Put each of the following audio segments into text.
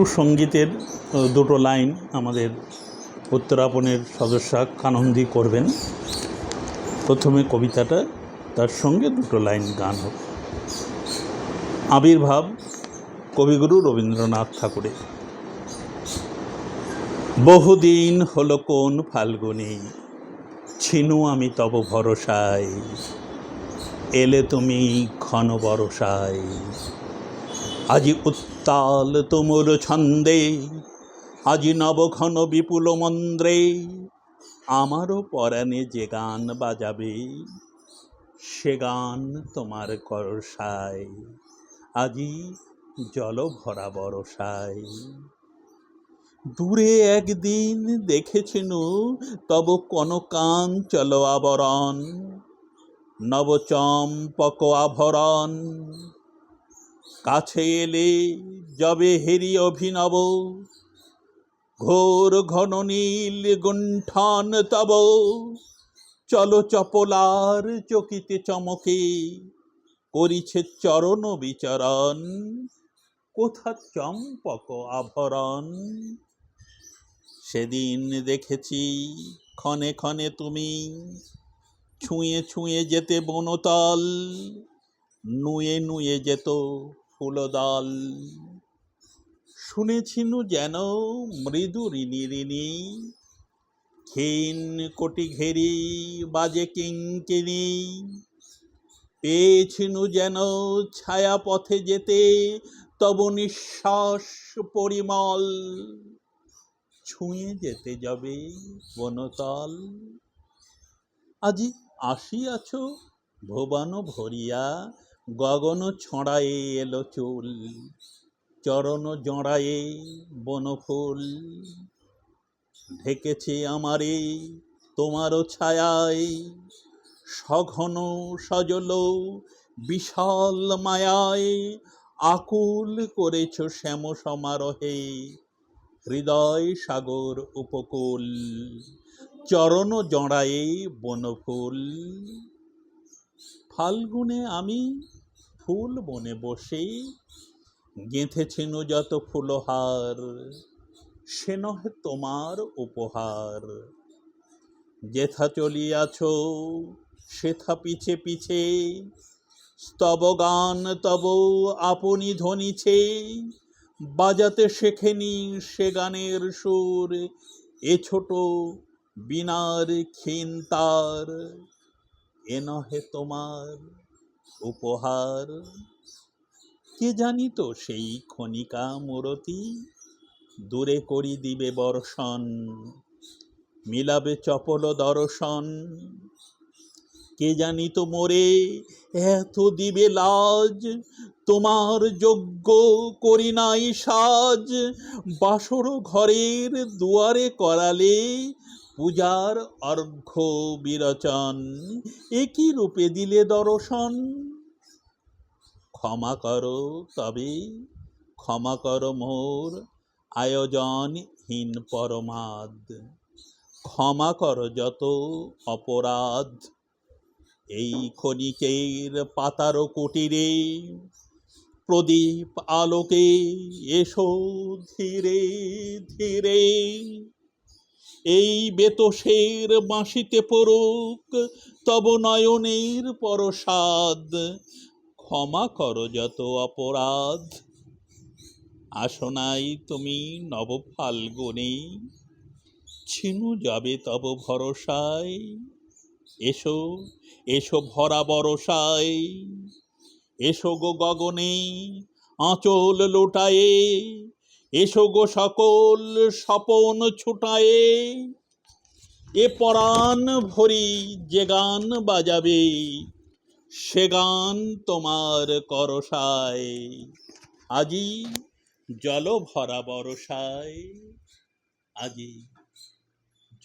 একটু সঙ্গীতের দুটো লাইন আমাদের উত্তরাপনের সদস্যা কানন্দি করবেন। প্রথমে কবিতাটা, তার সঙ্গে দুটো লাইন গান হবে আবির্ভাব, কবিগুরু রবীন্দ্রনাথ ঠাকুরের। বহুদিন হলো কোন ফাল্গুনি, ছিনু আমি তব ভরসায়। এলে তুমি ক্ষণ বরসায়। আজি উত্তাল তুমুল ছন্দে, আজি নবঘন বিপুল মন্দ্রে আমারও পরাণে যে গান বাজাবে, সে গান তোমার করসায় আজি জল ভরা বরসায়। দূরে একদিন দেখেছিনু, তব চল আবরণ, নবচম্পক আভরণ কাছে এলে যবে হেরি অভিনব। ঘোর ঘন নীল গুণ্ঠন তব। চল চপলার চকিতে চমকে, করিছে চরণ বিচরণ। কোথা চম্পক আভরণ? সেদিন দেখেছি ক্ষণে ক্ষণে তুমি ছুঁয়ে ছুঁয়ে যেতে বনতল, নুয়ে নুয়ে যেত ফুলদল। শুনেছিনু যেন মৃদু ঋণী ঋণী ক্ষীণ কোটি ঘেরি বাজে কিঙ্কিনি পেয়েছিনু যেন ছায়া পথে যেতে, তব নিঃশ্বাস পরিমল। ছুঁয়ে যেতে যাবে বনতল। আজি আসিয়াছ ভুবন ভরিয়া গগন ছড়ায়ে এলো চুল, চরণ জড়ায়ে বনফুল। ঢেকেছে আমারে তোমারও ছায়ায়, সঘন সজল বিশাল মায়ায়। আকুল করেছ শ্যাম সমারোহে, হৃদয় সাগর উপকূল, চরণ জড়ায়ে বনফুল। ফাল্গুনে আমি ফুল বনে বসে গেঁথেছেন যত ফুলহার, সে নহে তোমার উপহার। যেথা চলিয়াছ, সেথা পিছে পিছে, স্তব গান তব আপনি ধ্বনিছে বাজাতে শেখেনি সে গানের সুর, এ ছোট বিনার ক্ষীণ তার, এ নহে তোমার উপহার। কে জানিত সেই ক্ষণিকা মূরতি? দূরে করি দিবে বর্ষণ, মিলাবে চপল দর্শন। কে জানিত মোরে, এত দিবে লাজ, তোমার যোগ্য করি নাই সাজ। বাসর ঘরের দুয়ারে করালে পূজার অর্ঘ্য বিরচন। একই রূপে দিলে দর্শন। ক্ষমা করো তবে, ক্ষমা করো মোর আয়োজনহীন পরমাদ। ক্ষমা করো যত অপরাধ। এই ক্ষণিকের পাতার কুটিরে প্রদীপ আলোকে এসো ধীরে ধীরে। এই বেতসের বাঁশিতে পড়ুক, তব নয়নের পরসাদ। ক্ষমা কর যত অপরাধ। আসো নাই তুমি নব ফাল্গুনে ছিনু যাবে তব ভরসায়। এসো এসো ভরা বরসায়। এসো গো গগনে আঁচল লোটায়ে। এসো গো সকল স্বপন ছুটায়ে। এ পরাণ ভরি যে গান বাজাবে, সে গান তোমার করসায়। আজি জল ভরা বরসায় আজি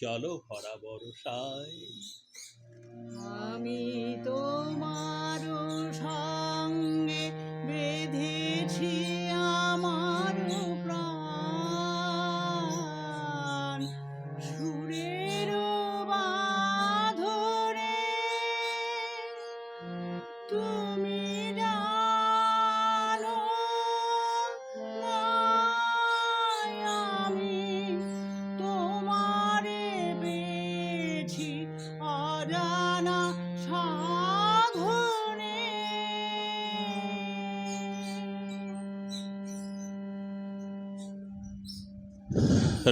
জল ভরা বরসায় আমি তোমার সঙ্গে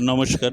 নমস্কার।